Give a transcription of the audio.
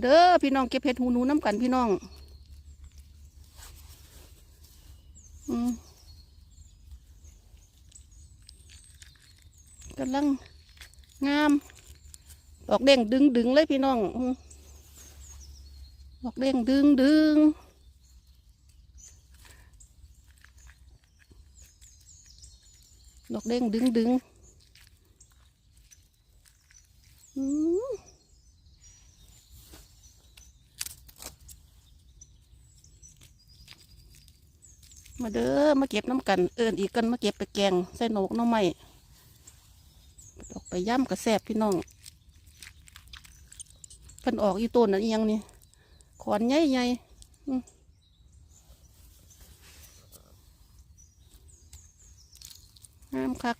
เด้อพี่น้องเก็บเห็ดหูหนูน้ำกันพี่น้องอกำลังงาม ดอกเด้งดึงดึงเลยพี่น้องอืมดอกเด้งดึงดึงดอกเด้งดึงดึง มาเด้อมาเก็บน้ำกันเอินอีกกันมาเก็บไปแกงใส่หนกน้องไม้ออกไปย่ำกระแสบพี่น้องพิ่นออกอีต้นนั่นอีหยังนี่ขอนใหญ่ใหญ่งามคัก